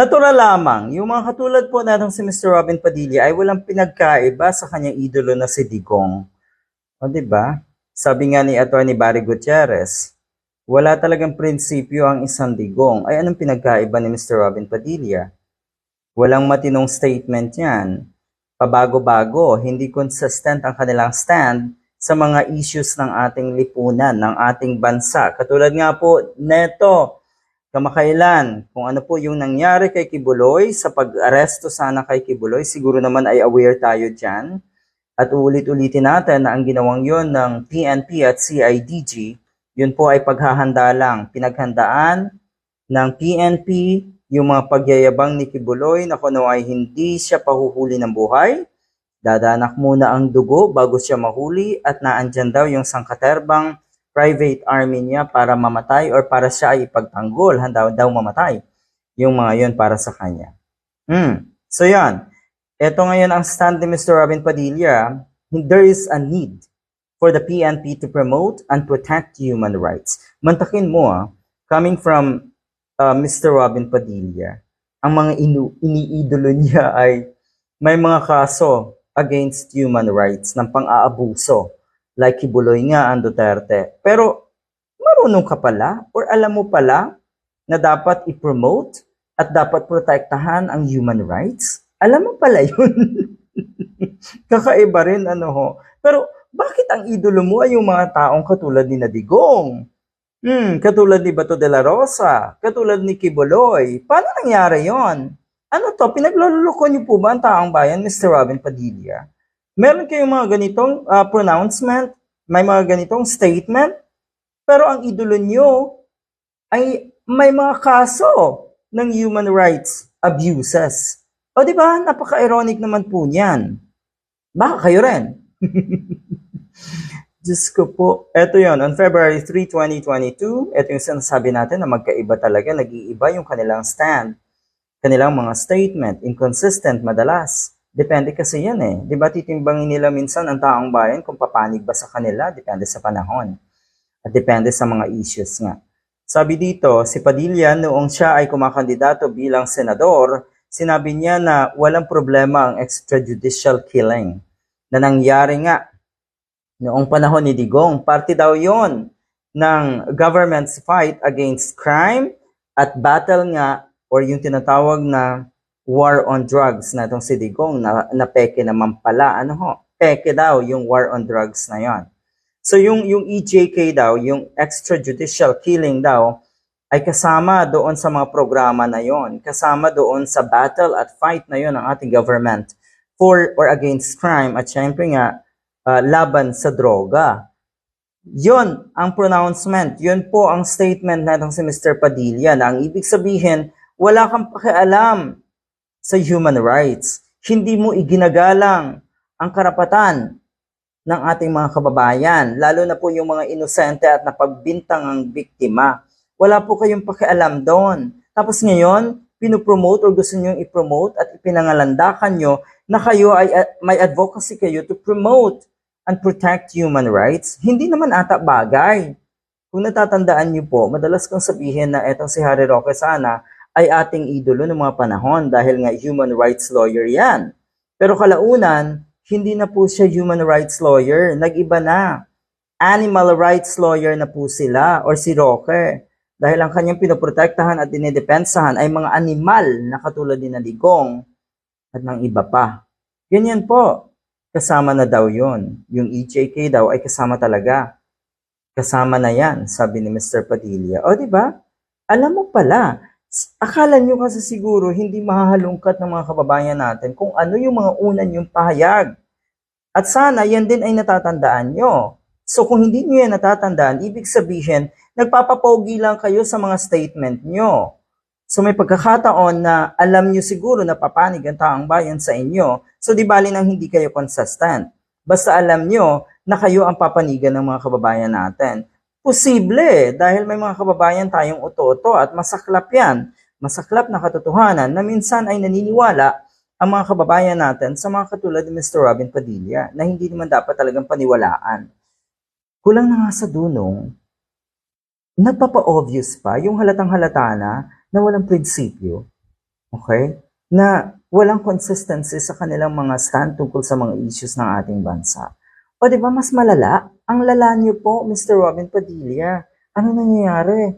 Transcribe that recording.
Natural lamang, yung mga katulad po natin si Mr. Robin Padilla ay walang pinagkaiba sa kanyang idolo na si Digong. O ba? Sabi nga ni Atty. Barry Gutierrez, wala talagang prinsipyo ang isang digong. Ay anong pinagkaiba ni Mr. Robin Padilla? Walang matinong statement yan. Pabago-bago, hindi consistent ang kanilang stand sa mga issues ng ating lipunan, ng ating bansa. Katulad nga po neto, kamakailan, kung ano po yung nangyari kay Kibuloy sa pag-aresto sana kay Kibuloy, siguro naman ay aware tayo dyan. At uulit-ulitin natin na ang ginawang yon ng PNP at CIDG, yun po ay paghahanda lang, pinaghandaan ng PNP yung mga pagyayabang ni Kibuloy na kung ano ay hindi siya pahuhuli ng buhay, dadanak muna ang dugo bago siya mahuli at naandyan daw yung sangkaterbang private army niya para mamatay or para siya ay ipagtanggol, handa daw mamatay yung mga yun para sa kanya. Hmm. So yan, ito ngayon ang stand ni Mr. Robin Padilla, there is a need for the PNP to promote and protect human rights. Mantakin mo ah, coming from uh, Mr. Robin Padilla, ang mga inu- iniidolo niya ay may mga kaso against human rights ng pang-aabuso like Kibuloy nga ang Duterte. Pero marunong ka pala or alam mo pala na dapat i-promote at dapat protektahan ang human rights? Alam mo pala yun. Kakaiba rin ano ho. Pero bakit ang idolo mo ay yung mga taong katulad ni Nadigong? Hmm, katulad ni Bato de la Rosa, katulad ni Kibuloy. Paano nangyari yon? Ano to, pinagloloko niyo po ba ang taong bayan, Mr. Robin Padilla? Meron kayong mga ganitong ah, pronouncement, may mga ganitong statement, pero ang idolo niyo ay may mga kaso ng human rights abuses. O di ba, napaka-ironic naman po niyan. Baka kayo rin. Diyos ko po. Ito yon on February 3, 2022, ito yung sinasabi natin na magkaiba talaga, nag-iiba yung kanilang stand, kanilang mga statement, inconsistent madalas. Depende kasi yan eh. Di ba titimbangin nila minsan ang taong bayan kung papanig ba sa kanila, depende sa panahon. At depende sa mga issues nga. Sabi dito, si Padilla noong siya ay kumakandidato bilang senador, sinabi niya na walang problema ang extrajudicial killing na nangyari nga noong panahon ni Digong. Parte daw yon ng government's fight against crime at battle nga or yung tinatawag na war on drugs na itong si Digong na, na peke naman pala. Ano ho? Peke daw yung war on drugs na yon. So yung yung EJK daw, yung extrajudicial killing daw ay kasama doon sa mga programa na yon, kasama doon sa battle at fight na yon ng ating government for or against crime at syempre nga uh, laban sa droga. Yon ang pronouncement, yon po ang statement natong si Mr. Padilla na ang ibig sabihin, wala kang pakialam sa human rights. Hindi mo iginagalang ang karapatan ng ating mga kababayan, lalo na po yung mga inosente at napagbintang ang biktima. Wala po kayong pakialam doon. Tapos ngayon, pinopromote or gusto nyo i-promote at ipinangalandakan nyo na kayo ay uh, may advocacy kayo to promote and protect human rights. Hindi naman ata bagay. Kung natatandaan nyo po, madalas kong sabihin na etong si Harry Roque sana ay ating idolo ng mga panahon dahil nga human rights lawyer yan. Pero kalaunan, hindi na po siya human rights lawyer. Nag-iba na. Animal rights lawyer na po sila or si Roque. Dahil ang kanyang pinoprotektahan at dinidepensahan ay mga animal na katulad ni Naligong at ng iba pa. Ganyan po. Kasama na daw yon. Yung EJK daw ay kasama talaga. Kasama na yan, sabi ni Mr. Padilla. O, di ba? Alam mo pala, akala nyo kasi siguro hindi mahahalungkat ng mga kababayan natin kung ano yung mga unan yung pahayag. At sana yan din ay natatandaan nyo. So kung hindi nyo yan natatandaan, ibig sabihin, nagpapapogi lang kayo sa mga statement nyo. So may pagkakataon na alam nyo siguro na papanig ang taong bayan sa inyo. So di bali nang hindi kayo consistent. Basta alam nyo na kayo ang papanigan ng mga kababayan natin. Posible, dahil may mga kababayan tayong uto-uto at masaklap yan. Masaklap na katotohanan na minsan ay naniniwala ang mga kababayan natin sa mga katulad ni Mr. Robin Padilla na hindi naman dapat talagang paniwalaan. Kulang na nga sa dunong, nagpapa-obvious pa yung halatang halata na na walang prinsipyo. Okay? Na walang consistency sa kanilang mga stand tungkol sa mga issues ng ating bansa. O di ba mas malala? Ang lala niyo po, Mr. Robin Padilla. Ano nangyayari?